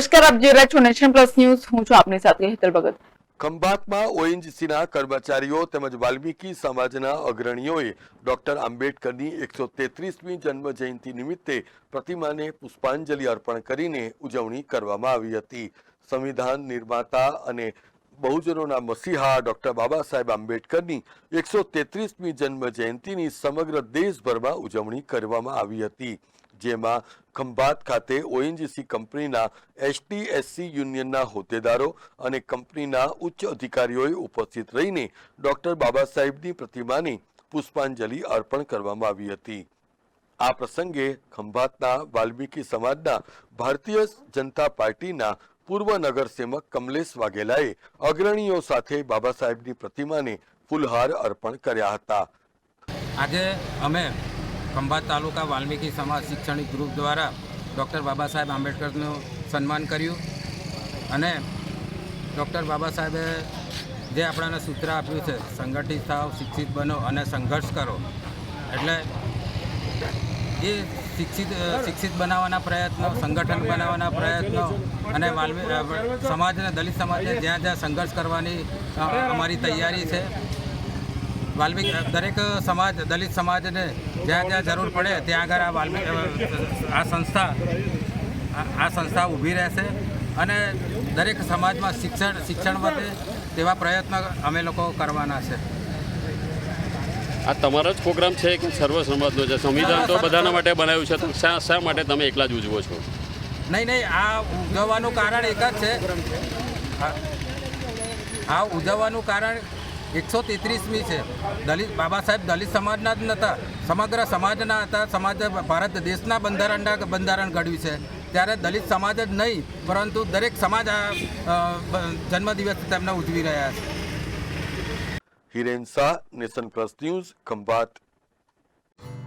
નમસ્કાર, આપ જોઈ રહ્યા છો નેશન પ્લસ ન્યૂઝ. હું છું આપની સાથે હેતલ ભગત. ખંભાતમાં ઓએનજીસીના કર્મચારીઓ તેમજ વાલ્મીકી સમાજના અગ્રણીઓએ ડોક્ટર આંબેડકરની એકસો તેત્રીસમી જન્મ જયંતિ નિમિત્તે પ્રતિમાને પુષ્પાંજલિ અર્પણ કરીને ઉજવણી કરવામાં આવી હતી. સંવિધાન નિર્માતા અને બહુજનોના મસીહા ડોક્ટર બાબા સાહેબ આંબેડકરની એકસો તેત્રીસમી જન્મ જયંતિની સમગ્ર દેશભરમાં ઉજવણી કરવામાં આવી હતી. જેમાં ખંભાત ખાતે ઓએનજીસી કંપનીના એસટીએસસી યુનિયનના હોદ્દેદારો અને કંપનીના ઉચ્ચ અધિકારીઓએ ઉપસ્થિત રહીને ડોક્ટર બાબા સાહેબની પ્રતિમાને પુષ્પાંજલિ અર્પણ કરવામાં આવી હતી. આ પ્રસંગે ખંભાતના વાલ્મીકી સમાજના ભારતીય જનતા પાર્ટીના પૂર્વ નગરસેવક કમલેશ વાઘેલાએ અગ્રણીઓ સાથે બાબા સાહેબની પ્રતિમાને ફૂલહાર અર્પણ કર્યા હતા. આજે અમે ખંભાત તાલુકા વાલ્મીકી સમાજ શૈક્ષણિક ગ્રુપ દ્વારા ડૉક્ટર બાબા સાહેબ આંબેડકરનું સન્માન કર્યું અને ડૉક્ટર બાબા સાહેબે જે આપણાને સૂત્ર આપ્યું છે, સંગઠિત થાવ શિક્ષિત બનો અને સંઘર્ષ કરો. એટલે એ શિક્ષિત શિક્ષિત બનાવવાના પ્રયત્નો, સંગઠન બનાવવાના પ્રયત્નો અને વાલ્મી સમાજને દલિત સમાજને જ્યાં જ્યાં સંઘર્ષ કરવાની અમારી તૈયારી છે. વાલ્મીક દરેક સમાજ દલિત સમાજને જ્યાં જ્યાં જરૂર પડે ત્યાં આગળ આ વાલ્મીક આ સંસ્થા આ- સંસ્થા ઊભી રહેશે અને દરેક સમાજમાં શિક્ષણ શિક્ષણ વધે તેવા પ્રયત્ન અમે લોકો કરવાના છે. આ તમારો જ પ્રોગ્રામ છે કે સર્વ સમાજનો છે? સંવિધાન તો બધાના માટે બનાવ્યું છે. તો શા શા માટે તમે એકલા જ ઉજવો છો? નહીં નહીં આ ઉજવવાનું કારણ એક જ છે. આ ઉજવવાનું કારણ એકસો તેત્રીસમી છે. દલિત બાબા સાહેબ દલિત સમાજના જ નહોતા સમગ્ર સમાજના હતા. સમાજ ભારત દેશના બંધારણના બંધારણ ઘડ્યું છે. ત્યારે દલિત સમાજ જ નહીં પરંતુ દરેક સમાજ આ જન્મદિવસ તેમને ઉજવી રહ્યા છે. Hiren Shah nation plus news Khambhat.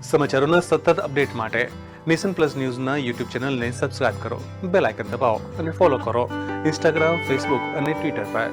સમાચારોના સતત અપડેટ માટે નેશન પ્લસ ન્યૂઝના યુટ્યુબ ચેનલને સબસ્ક્રાઇબ કરો બેલ આઇકન દબાવો અને ફોલો કરો. ઇન્સ્ટાગ્રામ ફેસબુક અને ટ્વિટર પર.